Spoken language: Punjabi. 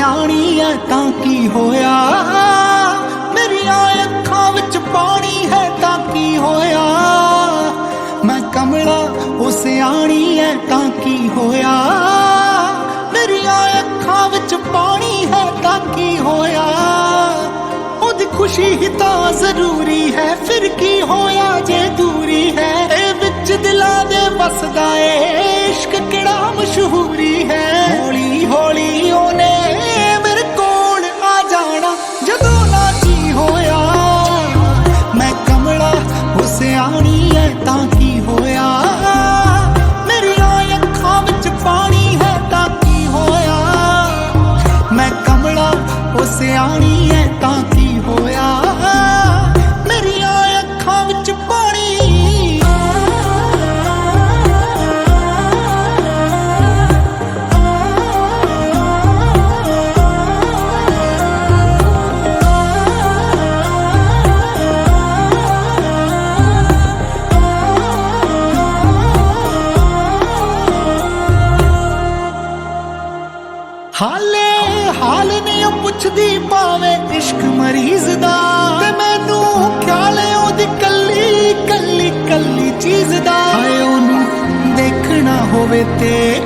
ਸਿਆਣੀ ਐ ਤਾਂ ਕੀ ਹੋਇਆ? ਮੇਰੀਆਂ ਅੱਖਾਂ ਵਿੱਚ ਪਾਣੀ ਹੈ ਤਾਂ ਕੀ ਹੋਇਆ? ਮੈਂ ਕਮਲਾ ਹੋ ਸਿਆਣੀ ਐ ਤਾਂ ਕੀ ਹੋਇਆ? ਮੇਰੀਆਂ ਅੱਖਾਂ ਵਿੱਚ ਪਾਣੀ ਹੈ ਤਾਂ ਕੀ ਹੋਇਆ? ਉਹਦੀ ਖੁਸ਼ੀ ਹੀ ਤਾਂ ਜ਼ਰੂਰੀ ਹੈ, ਫਿਰ ਕੀ ਹੋਇਆ ਜੇ ਦੂਰੀ ਹੈ? ਇਹ ਵਿੱਚ ਦਿਲਾਂ ਦੇ ਵਸਦਾ ਏ। ਉਹ ਸਿਆਣੀ ਐ ਤਾਂ ਕੀ ਹੋਇਆ? ਪੁੱਛਦੀ ਪਾਵੇਂ ਇਸ਼ਕ ਮਰੀਜ਼ ਦਾ। ਤੇ ਮੈਨੂੰ ਖਿਆਲ ਏ ਉਹਦੀ ਕੱਲੀ ਕੱਲੀ ਕੱਲੀ ਚੀਜ਼ ਦਾ। ਹਾਏ ਉਹਨੂੰ ਦੇਖਣਾ ਹੋਵੇ ਤੇ